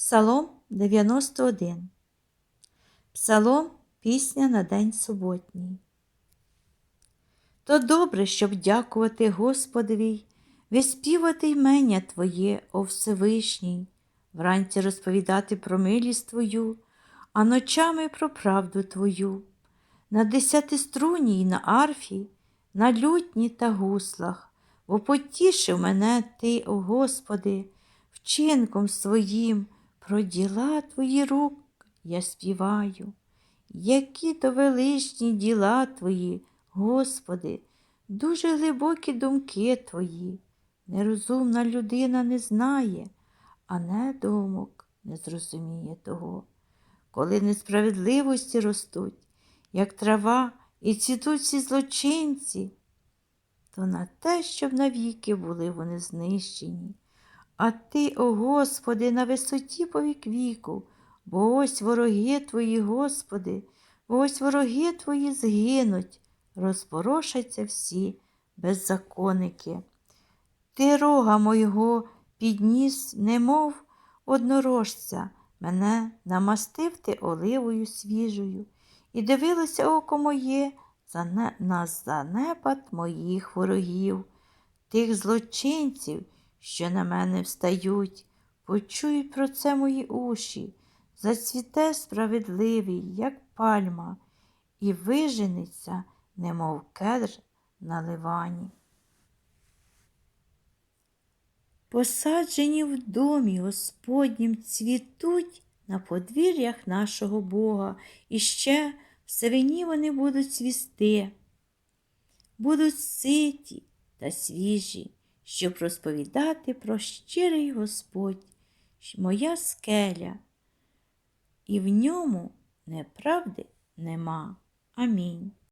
Псалом 91. Псалом пісня на День суботній. То добре, щоб дякувати Господові, виспівати ймення Твоє, о Всевишній, вранці розповідати про милість Твою, а ночами про правду Твою, на десятиструнній, на арфі, на лютні та гуслах, бо потішив мене Ти, о Господи, вчинком своїм, про діла Твої рук я співаю. Які то величні діла Твої, Господи, дуже глибокі думки Твої. Нерозумна людина не знає, а недумок не зрозуміє того. Коли несправедливості ростуть, як трава, і цвітуть всі злочинці, то на те, щоб навіки були вони знищені. А ти, о Господи, на висоті повік віку, бо ось вороги Твої, Господи, бо ось вороги Твої згинуть, розпорошаться всі беззаконники. Ти рога мого підніс, немов однорожця, мене намастив ти оливою свіжою, і дивилося око моє на занепад моїх ворогів, тих злочинців, що на мене встають, почують про це мої уші, зацвіте справедливий, як пальма, і виженеться, немов кедр на ливані. Посаджені в домі Господнім цвітуть на подвір'ях нашого Бога, і ще в севині вони будуть цвісти, будуть ситі та свіжі, щоб розповідати про щирий Господь, моя скеля, і в ньому неправди нема. Амінь.